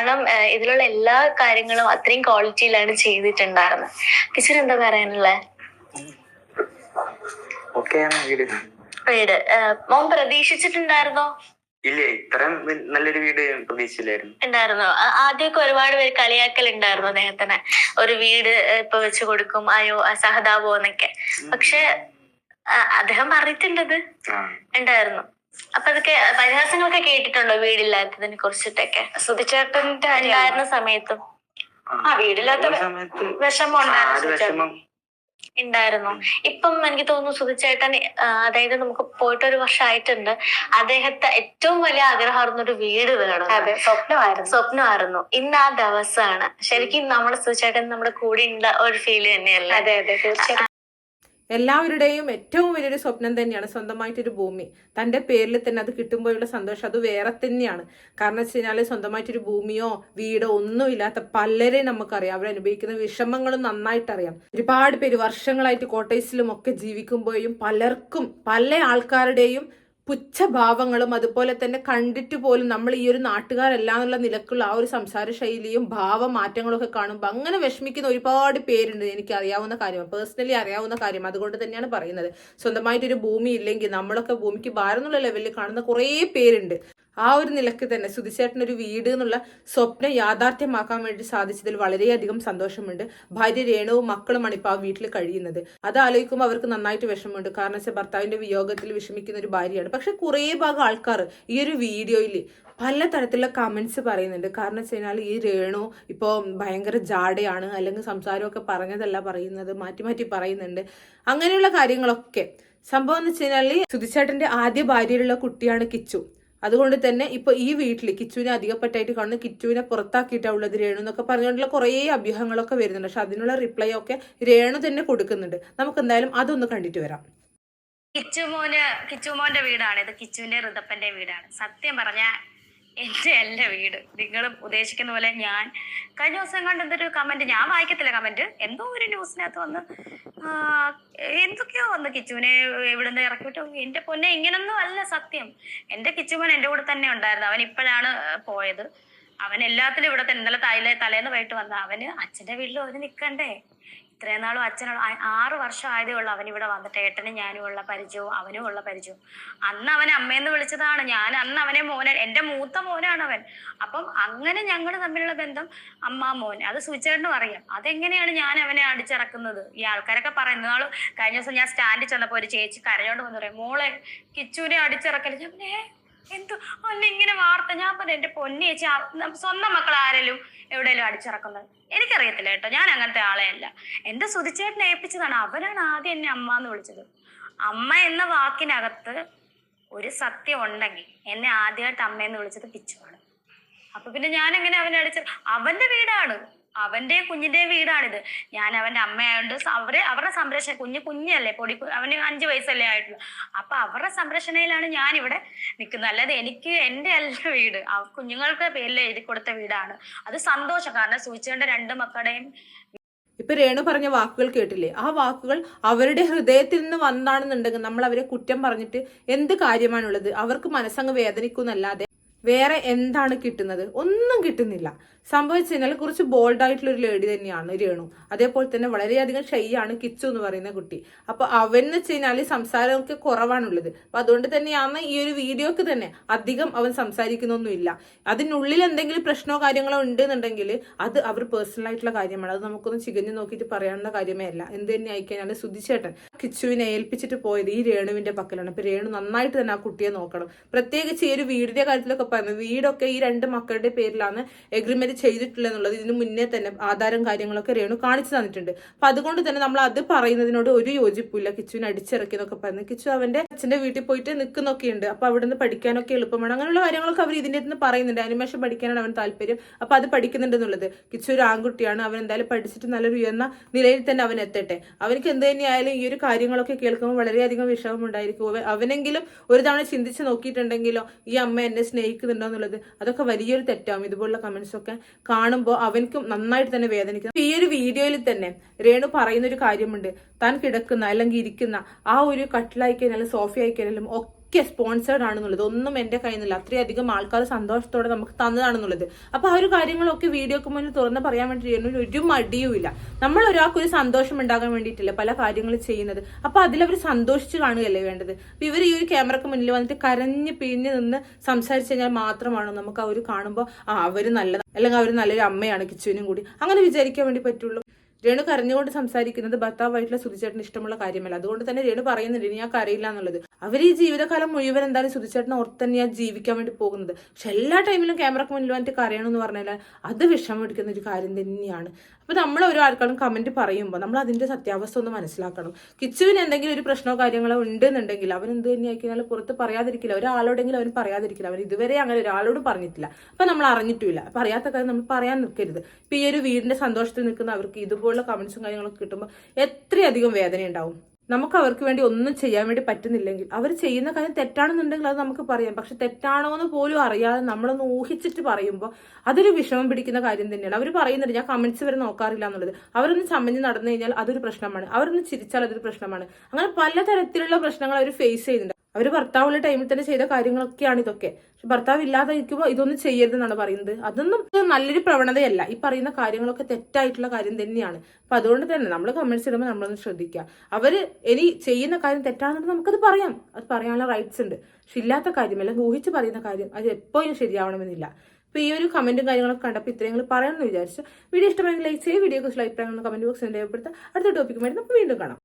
കാരണം ഇതിലുള്ള എല്ലാ കാര്യങ്ങളും അത്രയും ക്വാളിറ്റിയിലാണ് ചെയ്തിട്ടുണ്ടായിരുന്നത്. ടീച്ചർ എന്താ പറയാനുള്ളത് വീട്. മോൻ പ്രതീക്ഷിച്ചിട്ടുണ്ടായിരുന്നോ? ഇല്ല ഇത്രയും നല്ലൊരു വീട് പ്രതീക്ഷിച്ചില്ലായിരുന്നു. ഉണ്ടായിരുന്നു? ആദ്യമൊക്കെ ഒരുപാട് പേര് കളിയാക്കൽ ഉണ്ടായിരുന്നു അദ്ദേഹത്തിന്. ഒരു വീട് ഇപ്പൊ വെച്ചു കൊടുക്കും അയ്യോ സഹതാപോ എന്നൊക്കെ. പക്ഷെ അദ്ദേഹം പറഞ്ഞിട്ടുണ്ടത് ഉണ്ടായിരുന്നു. അപ്പൊ അതൊക്കെ പരിഹാസങ്ങളൊക്കെ കേട്ടിട്ടുണ്ടോ വീടില്ലാത്തതിനെ കുറിച്ചിട്ടൊക്കെ? സുധിച്ചേട്ടന്റെ ഉണ്ടായിരുന്ന സമയത്തും? ആ വീടില്ലാത്ത സമയത്ത് വിഷമം ഉണ്ടായിരുന്നു ഉണ്ടായിരുന്നു. ഇപ്പം എനിക്ക് തോന്നുന്നു സുധിച്ചേട്ടൻ അതായത് നമുക്ക് പോയിട്ട് ഒരു വർഷമായിട്ടുണ്ട് അദ്ദേഹത്തെ ഏറ്റവും വലിയ ആഗ്രഹമായിരുന്നു ഒരു വീട് വേണം അതെ സ്വപ്നമായിരുന്നു. സ്വപ്നമായിരുന്നു. ഇന്ന് ആ ദിവസമാണ്. ശരിക്കും നമ്മുടെ സുധിച്ചേട്ടൻ നമ്മുടെ കൂടെ ഉള്ള ഒരു ഫീൽ തന്നെയല്ലേ? അതെ അതെ തീർച്ചയായിട്ടും. എല്ലാവരുടെയും ഏറ്റവും വലിയൊരു സ്വപ്നം തന്നെയാണ് സ്വന്തമായിട്ടൊരു ഭൂമി. തന്റെ പേരിൽ തന്നെ അത് കിട്ടുമ്പോഴുള്ള സന്തോഷം അത് വേറെ തന്നെയാണ്. കാരണം വെച്ച് കഴിഞ്ഞാൽ സ്വന്തമായിട്ടൊരു ഭൂമിയോ വീടോ ഒന്നുമില്ലാത്ത പലരെയും നമുക്കറിയാം. അവരനുഭവിക്കുന്ന വിഷമങ്ങളും നന്നായിട്ടറിയാം. ഒരുപാട് പേര് വർഷങ്ങളായിട്ട് കോട്ടേഴ്സിലും ഒക്കെ ജീവിക്കുമ്പോഴും പലർക്കും പല ആൾക്കാരുടെയും പുച്ഛഭാവങ്ങളും അതുപോലെ തന്നെ കണ്ടിട്ട് പോലും നമ്മൾ ഈ ഒരു നാട്ടുകാരല്ല എന്നുള്ള നിലക്കുള്ള ആ ഒരു സംസാര ശൈലിയും ഭാവമാറ്റങ്ങളും ഒക്കെ കാണുമ്പോൾ അങ്ങനെ വിഷമിക്കുന്ന ഒരുപാട് പേരുണ്ട് എനിക്ക് അറിയാവുന്ന കാര്യമാണ് പേഴ്സണലി അറിയാവുന്ന കാര്യം അതുകൊണ്ട് തന്നെയാണ് പറയുന്നത്. സ്വന്തമായിട്ടൊരു ഭൂമി ഇല്ലെങ്കിൽ നമ്മളൊക്കെ ഭൂമിക്ക് ഭാരം എന്നുള്ള ലെവലിൽ കാണുന്ന കുറേ പേരുണ്ട്. ആ ഒരു നിലയ്ക്ക് തന്നെ സുധിച്ചേട്ടൻ ഒരു വീട് എന്നുള്ള സ്വപ്നം യാഥാർത്ഥ്യമാക്കാൻ വേണ്ടി സാധിച്ചതിൽ വളരെയധികം സന്തോഷമുണ്ട്. ഭാര്യ രേണുവും മക്കളുമാണ് ഇപ്പോൾ ആ വീട്ടിൽ കഴിയുന്നത്. അത് ആലോചിക്കുമ്പോൾ അവർക്ക് നന്നായിട്ട് വിഷമമുണ്ട്. കാരണം വെച്ചാൽ ഭർത്താവിന്റെ വിയോഗത്തിൽ വിഷമിക്കുന്ന ഒരു ഭാര്യയാണ്. പക്ഷെ കുറേ ഭാഗം ആൾക്കാർ ഈ ഒരു വീഡിയോയിൽ പല തരത്തിലുള്ള കമന്റ്സ് പറയുന്നുണ്ട്. കാരണം വെച്ച് കഴിഞ്ഞാൽ ഈ രേണു ഇപ്പോൾ ഭയങ്കര ജാടയാണ്. അല്ലെങ്കിൽ സംസാരമൊക്കെ പറഞ്ഞതല്ല പറയുന്നത്. മാറ്റി മാറ്റി പറയുന്നുണ്ട്. അങ്ങനെയുള്ള കാര്യങ്ങളൊക്കെ. സംഭവം എന്ന് വെച്ച് കഴിഞ്ഞാൽ സുധിച്ചേട്ടന്റെ ആദ്യ ഭാര്യയിലുള്ള കുട്ടിയാണ് കിച്ചു. അതുകൊണ്ട് തന്നെ ഇപ്പൊ ഈ വീട്ടിൽ കിച്ചുവിനെ അധികപ്പെട്ടായിട്ട് കാണുന്ന കിച്ചുവിനെ പുറത്താക്കിയിട്ടുള്ളത് രേണു എന്നൊക്കെ പറഞ്ഞുകൊണ്ടുള്ള കുറേ അഭ്യൂഹങ്ങളൊക്കെ വരുന്നുണ്ട്. പക്ഷെ അതിനുള്ള റിപ്ലൈ ഒക്കെ രേണു തന്നെ കൊടുക്കുന്നുണ്ട്. നമുക്ക് എന്തായാലും അതൊന്ന് കണ്ടിട്ട് വരാം. കിച്ചുമോന് കിച്ചുമോന്റെ വീടാണ്. ഇത് കിച്ചുവിന്റെ ഋതപ്പന്റെ വീടാണ്. സത്യം പറഞ്ഞ എന്റെ അല്ല വീട്. നിങ്ങൾ ഉദ്ദേശിക്കുന്ന പോലെ ഞാൻ കഴിഞ്ഞ ദിവസം കണ്ട എന്തൊരു കമന്റ് ഞാൻ വായിക്കത്തില്ല കമന്റ് എന്തോ ഒരു ന്യൂസിനകത്ത് വന്ന് എന്തൊക്കെയോ വന്ന് കിച്ചുവിനെ ഇവിടുന്ന് ഇറക്കി വിട്ടു എന്റെ പൊന്നെ ഇങ്ങനൊന്നും അല്ല സത്യം. എന്റെ കിച്ചുമോൻ എന്റെ കൂടെ തന്നെ ഉണ്ടായിരുന്നു. അവൻ ഇപ്പോഴാണ് പോയത്. അവൻ എല്ലാത്തിലും ഇവിടെ തന്നെ. ഇന്നലെ തലേ തലേന്ന് പോയിട്ട് വന്ന അവന് അച്ഛന്റെ വീട്ടിൽ ഒരു നിൽക്കണ്ടേ ഇത്രയും നാളും അച്ഛനുള്ള ആറ് വർഷം ആയതേ അവൻ ഇവിടെ വന്നിട്ട്. ഏട്ടനും ഞാനും ഉള്ള പരിചയവും അവനും ഉള്ള പരിചയവും. അന്ന് അവൻ അമ്മയെന്ന് വിളിച്ചതാണ്. ഞാൻ അന്ന് അവനെ മോനെ എന്റെ മൂത്ത മോനാണ് അവൻ. അപ്പം അങ്ങനെ ഞങ്ങൾ തമ്മിലുള്ള ബന്ധം അമ്മ മോൻ. അത് സൂചിച്ചേട്ടനും അറിയാം. അതെങ്ങനെയാണ് ഞാൻ അവനെ അടിച്ചിറക്കുന്നത്? ഈ ആൾക്കാരൊക്കെ പറയുന്നത് നാൾ കഴിഞ്ഞ ദിവസം ഞാൻ സ്റ്റാൻഡിൽ ചെന്നപ്പോ ഒരു ചേച്ചി കരഞ്ഞോണ്ട് വന്നു പറയും മോളെ കിച്ചുവിനെ അടിച്ചിറക്കൽ. ഞാൻ പറഞ്ഞു, "ഏ, എന്തു? ഇങ്ങനെ വാർത്ത ഞാൻ പറഞ്ഞു എന്റെ പൊന്നി ചേച്ചി സ്വന്തം മക്കൾ ആരെങ്കിലും എവിടെയെങ്കിലും അടിച്ചിറക്കുന്നത്? എനിക്കറിയത്തില്ല കേട്ടോ. ഞാൻ അങ്ങനത്തെ ആളെ അല്ല. എന്റെ സുതിച്ചേട്ടനെ ഏൽപ്പിച്ചതാണ്. അവനാണ് ആദ്യം എന്നെ അമ്മ എന്ന് വിളിച്ചത്. അമ്മ എന്ന വാക്കിനകത്ത് ഒരു സത്യം ഉണ്ടെങ്കിൽ എന്നെ ആദ്യമായിട്ട് അമ്മയെന്ന് വിളിച്ചത് പിച്ചുവാണ്. അപ്പൊ പിന്നെ ഞാൻ എങ്ങനെ അവനെ അടിച്ച അവന്റെ വീടാണ്. അവന്റെ കുഞ്ഞിന്റെ വീടാണിത്. ഞാൻ അവന്റെ അമ്മയായോണ്ട് അവർ അവരെ അവരുടെ സംരക്ഷണ കുഞ്ഞ് കുഞ്ഞല്ലേ പൊടി അവന് അഞ്ചു വയസ്സല്ലേ ആയിട്ടുള്ളൂ. അപ്പൊ അവരുടെ സംരക്ഷണയിലാണ് ഞാൻ ഇവിടെ നിൽക്കുന്നത് അല്ലാതെ എനിക്ക് എന്റെ അല്ല വീട്. ആ കുഞ്ഞുങ്ങൾക്ക് പേരിൽ എഴുതി കൊടുത്ത വീടാണ്. അത് സന്തോഷം. കാരണം സൂചിച്ചേണ്ട രണ്ട് മക്കളുടെയും ഇപ്പൊ രേണു പറഞ്ഞ വാക്കുകൾ കേട്ടില്ലേ? ആ വാക്കുകൾ അവരുടെ ഹൃദയത്തിൽ നിന്ന് വന്നാണെന്നുണ്ടെങ്കിൽ നമ്മൾ അവരെ കുറ്റം പറഞ്ഞിട്ട് എന്ത് കാര്യമാണുള്ളത്? അവർക്ക് മനസ്സങ്ങ് വേദനിക്കുന്നല്ലാതെ വേറെ എന്താണ് കിട്ടുന്നത്? ഒന്നും കിട്ടുന്നില്ല. സംഭവിച്ചു കഴിഞ്ഞാൽ കുറച്ച് ബോൾഡ് ആയിട്ടുള്ള ഒരു ലേഡി തന്നെയാണ് രേണു. അതേപോലെ തന്നെ വളരെയധികം ഷൈയാണ് കിച്ചു എന്ന് പറയുന്ന കുട്ടി. അപ്പൊ അവൻ വെച്ച് കഴിഞ്ഞാൽ സംസാരമൊക്കെ കുറവാണുള്ളത്. അപ്പൊ അതുകൊണ്ട് തന്നെയാണ് ഈ ഒരു വീഡിയോക്ക് തന്നെ അധികം അവൻ സംസാരിക്കുന്നൊന്നുമില്ല. അതിനുള്ളിൽ എന്തെങ്കിലും പ്രശ്നമോ കാര്യങ്ങളോ ഉണ്ടെന്നുണ്ടെങ്കിൽ അത് അവർ പേഴ്സണൽ ആയിട്ടുള്ള കാര്യമാണ്. അത് നമുക്കൊന്ന് ചികഞ്ഞു നോക്കിയിട്ട് പറയാവുന്ന കാര്യമേ അല്ല. എന്ത് തന്നെ ആയിക്കഴിഞ്ഞാൽ സുധിച്ചേട്ടൻ കിച്ചുവിനെ ഏൽപ്പിച്ചിട്ട് പോയത് ഈ രേണുവിന്റെ പക്കലാണ്. അപ്പൊ രേണു നന്നായിട്ട് തന്നെ ആ കുട്ടിയെ നോക്കണം. പ്രത്യേകിച്ച് ഈ ഒരു വീടിന്റെ കാര്യത്തിലൊക്കെ പറഞ്ഞു വീടൊക്കെ ഈ രണ്ട് മക്കളുടെ പേരിലാണ് എഗ്രിമെന്റ് ചെയ്തിട്ടുള്ളത് എന്നുള്ളത് ഇതിന് മുന്നേ തന്നെ ആധാരം കാര്യങ്ങളൊക്കെ രേണു കാണിച്ചു തന്നിട്ടുണ്ട്. അപ്പൊ അതുകൊണ്ട് തന്നെ നമ്മൾ അത് പറയുന്നതിനോട് ഒരു യോജിപ്പില്ല. കിച്ചുവിനെ അടിച്ചിറക്കി എന്നൊക്കെ പറഞ്ഞു. കിച്ചു അവന്റെ അച്ഛന്റെ വീട്ടിൽ പോയിട്ട് നിൽക്കുന്നൊക്കെ ഉണ്ട് അപ്പൊ അവിടെ നിന്ന് പഠിക്കാനൊക്കെ എളുപ്പമാണ്. അങ്ങനെയുള്ള കാര്യങ്ങളൊക്കെ അവർ ഇതിന്റെ നിന്ന് പറയുന്നുണ്ട്. അനിമേഷൻ പഠിക്കാനാണ് അവൻ താല്പര്യം. അപ്പൊ അത് പഠിക്കുന്നുണ്ട് എന്നുള്ളത് കിച്ചു ഒരു ആൺകുട്ടിയാണ്. അവൻ എന്തായാലും പഠിച്ചിട്ട് നല്ലൊരു ഉയർന്ന നിലയിൽ തന്നെ അവൻ എത്തട്ടെ. അവനക്ക് എന്ത് തന്നെയായാലും ഈ ഒരു കാര്യങ്ങളൊക്കെ കേൾക്കുമ്പോൾ വളരെയധികം വിഷമം ഉണ്ടായിരിക്കും. അവനെങ്കിലും ഒരു തവണ ചിന്തിച്ച് നോക്കിയിട്ടുണ്ടെങ്കിലോ ഈ അമ്മ എന്നെ സ്നേഹിക്കുന്നുണ്ടോ എന്നുള്ളത് അതൊക്കെ വലിയൊരു തെറ്റാവും. ഇതുപോലുള്ള കമന്റ്സ് ഒക്കെ കാണുമ്പോൾ അവനക്കും നന്നായിട്ട് തന്നെ വേദനിക്കും ഈ ഒരു വീഡിയോയിൽ തന്നെ രേണു പറയുന്ന ഒരു കാര്യമുണ്ട്. താൻ കിടക്കുന്ന അല്ലെങ്കിൽ ഇരിക്കുന്ന ആ ഒരു കട്ടിലായി കഴിഞ്ഞാലും സോഫ ആയി കഴിഞ്ഞാലും ഒക്കെ സ്പോൺസേർഡ് ആണെന്നുള്ളത്. ഒന്നും എന്റെ കയ്യിൽ നിന്നില്ല അത്രയധികം ആൾക്കാർ സന്തോഷത്തോടെ നമുക്ക് തന്നതാണെന്നുള്ളത്. അപ്പൊ ആ ഒരു കാര്യങ്ങളൊക്കെ വീഡിയോക്ക് മുന്നിൽ തുറന്ന് പറയാൻ വേണ്ടി ഒരു മടിയുമില്ല. നമ്മൾ ഒരാൾക്ക് ഒരു സന്തോഷം ഉണ്ടാകാൻ വേണ്ടിയിട്ടില്ല പല കാര്യങ്ങൾ ചെയ്യുന്നത്. അപ്പൊ അതിലവർ സന്തോഷിച്ച് കാണുകയല്ലേ വേണ്ടത്? അപ്പൊ ഇവർ ഈ ഒരു ക്യാമറക്ക് മുന്നിൽ വന്നിട്ട് കരഞ്ഞ് പിഴിഞ്ഞ് നിന്ന് സംസാരിച്ചു കഴിഞ്ഞാൽ മാത്രമാണോ നമുക്ക് അവർ കാണുമ്പോൾ ആ അവർ നല്ലതാണ് അല്ലെങ്കിൽ അവർ നല്ലൊരു അമ്മയാണ് കിച്ചുവിനും കൂടി. അങ്ങനെ വിചാരിക്കാൻ വേണ്ടി പറ്റുള്ളൂ. രേണു കരഞ്ഞുകൊണ്ട് സംസാരിക്കുന്നത് ഭർത്താവായിട്ടുള്ള സുധിച്ചേട്ടന് ഇഷ്ടമുള്ള കാര്യമല്ല. അതുകൊണ്ട് തന്നെ രേണു പറയുന്നുണ്ട് ഇനി ഞാൻ കരയില്ല എന്നുള്ളത്. അവർ ഈ ജീവിതകാലം മുഴുവൻ എന്തായാലും സുധിച്ചേട്ടനെ ഓർത്ത് തന്നെയാണ് ജീവിക്കാൻ വേണ്ടി പോകുന്നത്. പക്ഷെ എല്ലാ ടൈമിലും ക്യാമറക്ക് മുന്നിൽ വന്നിട്ട് കരയണമെന്ന് പറഞ്ഞാൽ അത് വിഷമം എടുക്കുന്ന ഒരു കാര്യം തന്നെയാണ്. അപ്പൊ നമ്മൾ ഓരോ ആൾക്കാരും കമന്റ് പറയുമ്പോൾ നമ്മൾ അതിന്റെ സത്യാവസ്ഥ ഒന്ന് മനസ്സിലാക്കണം. കിച്ചുവിന് എന്തെങ്കിലും ഒരു പ്രശ്നമോ കാര്യങ്ങളോ ഉണ്ടെന്നുണ്ടെങ്കിൽ അവൻ എന്ത് തന്നെയാക്കിയാൽ പുറത്ത് പറയാതിരിക്കില്ല. ഒരാളോടെങ്കിലും അവൻ പറയാതിരിക്കില്ല. അവൻ ഇതുവരെ അങ്ങനെ ഒരാളോട് പറഞ്ഞിട്ടില്ല. അപ്പൊ നമ്മൾ അറിഞ്ഞിട്ടില്ല അപ്പൊ അറിയാത്ത കാര്യം നമ്മൾ പറയാൻ നിൽക്കരുത്. ഇപ്പൊ ഈ ഒരു വീടിന്റെ സന്തോഷത്തിൽ നിൽക്കുന്ന അവർക്ക് ഇതുപോലുള്ള കമന്റ്സും കാര്യങ്ങളൊക്കെ കിട്ടുമ്പോൾ എത്രയധികം വേദന ഉണ്ടാവും? നമുക്ക് അവർക്ക് വേണ്ടി ഒന്നും ചെയ്യാൻ വേണ്ടി പറ്റുന്നില്ലെങ്കിൽ അവർ ചെയ്യുന്ന കാര്യം തെറ്റാണെന്നുണ്ടെങ്കിൽ അത് നമുക്ക് പറയാം. പക്ഷെ തെറ്റാണോ എന്ന് പോലും അറിയാതെ നമ്മളൊന്ന് ഊഹിച്ചിട്ട് പറയുമ്പോൾ അതൊരു വിഷമം പിടിക്കുന്ന കാര്യം തന്നെയാണ്. അവർ പറയുന്നുണ്ട് ഞാൻ കമന്റ്സ് വരെ നോക്കാറില്ല എന്നുള്ളത്. അവരൊന്ന് ചമ്മഞ്ഞ് നടന്നു കഴിഞ്ഞാൽ അതൊരു പ്രശ്നമാണ്. അവരൊന്ന് ചിരിച്ചാൽ അതൊരു പ്രശ്നമാണ്. അങ്ങനെ പലതരത്തിലുള്ള പ്രശ്നങ്ങൾ അവർ ഫേസ് ചെയ്യുന്നുണ്ട്. അവർ ഭർത്താവുള്ള ടൈമിൽ തന്നെ ചെയ്ത കാര്യങ്ങളൊക്കെയാണ് ഇതൊക്കെ. പക്ഷെ ഭർത്താവ് ഇല്ലാതെ ഇരിക്കുമ്പോൾ ഇതൊന്നും ചെയ്യരുതെന്നാണ് പറയുന്നത്. അതൊന്നും നല്ലൊരു പ്രവണതയല്ല. ഈ പറയുന്ന കാര്യങ്ങളൊക്കെ തെറ്റായിട്ടുള്ള കാര്യം തന്നെയാണ്. അപ്പൊ അതുകൊണ്ട് തന്നെ നമ്മൾ കമന്റ്സ് ഇടുമ്പോൾ നമ്മളൊന്ന് ശ്രദ്ധിക്കുക. അവർ ഇനി ചെയ്യുന്ന കാര്യം തെറ്റാണെന്ന് നമുക്കത് പറയാം. അത് പറയാനുള്ള റൈറ്റ്സ് ഉണ്ട്. പക്ഷെ ഇല്ലാത്ത കാര്യം അല്ലെങ്കിൽ ഊഹിച്ച് പറയുന്ന കാര്യം അത് എപ്പോഴും ശരിയാവണമെന്നില്ല. അപ്പൊ ഈ ഒരു കമന്റും കാര്യങ്ങളൊക്കെ കണ്ടപ്പോൾ ഇത്രയും പറയാമെന്ന് വിചാരിച്ചു വീഡിയോ ഇഷ്ടമായെങ്കിൽ ലൈക്ക് ചെയ്യുക. വീഡിയോ കുറിച്ച് അഭിപ്രായങ്ങൾ കമന്റ് ബോക്സിൽ രേഖപ്പെടുത്താം അടുത്ത ടോപ്പിക്കുമായിട്ട് നമുക്ക് വീണ്ടും കാണാം.